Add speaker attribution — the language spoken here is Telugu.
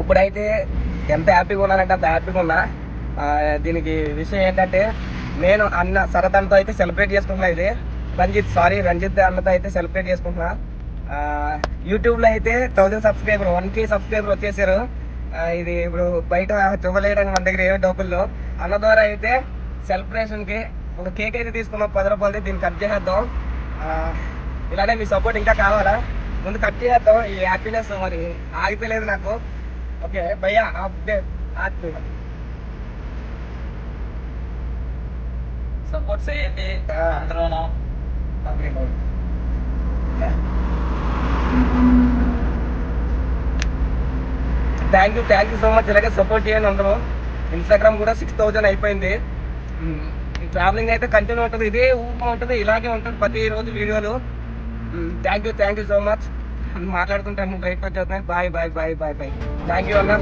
Speaker 1: ఇప్పుడైతే ఎంత హ్యాపీగా ఉన్నానంటే అంత హ్యాపీగా ఉన్నా. దీనికి విషయం ఏంటంటే నేను అన్న సరదాతో అయితే సెలబ్రేట్ చేసుకుంటున్నా ఇది. రంజిత్ సారీ రంజిత్ అన్నతో అయితే సెలబ్రేట్ చేసుకుంటున్నా. యూట్యూబ్లో అయితే thousand subscriber one K subscriber వచ్చేసారు. ఇది ఇప్పుడు బయట చూడలేయడానికి మన దగ్గర ఏమో డబ్బుల్లో అన్న ద్వారా అయితే సెలబ్రేషన్కి ఒక కేక్ అయితే తీసుకున్నాం. పది రూపాయలది దీన్ని కట్ చేసేద్దాం. ఇలానే మీ సపోర్ట్ ఇంకా కావాలా? ముందు కట్ చేద్దాం ఈ హ్యాపీనెస్ మరి ఆగిపోలేదు నాకు. ఓకే భయ్యా అప్డేట్
Speaker 2: సపోర్ట్ చేయండి అందరూను
Speaker 1: thank you thank you so much ఇలాగే సపోర్ట్ చేయండి అందరూ. ఇన్స్టాగ్రామ్ కూడా సిక్స్ థౌజండ్ అయిపోయింది. ట్రావెలింగ్ అయితే కంటిన్యూ ఉంటుంది. ఇదే ఊపం ఉంటుంది ఇలాగే ఉంటుంది ప్రతి రోజు వీడియోలు. Thank you thank you so much మాట్లాడుతుంటాను బయటకు వచ్చేస్తున్నాయి bye bye bye bye bye thank you అన్న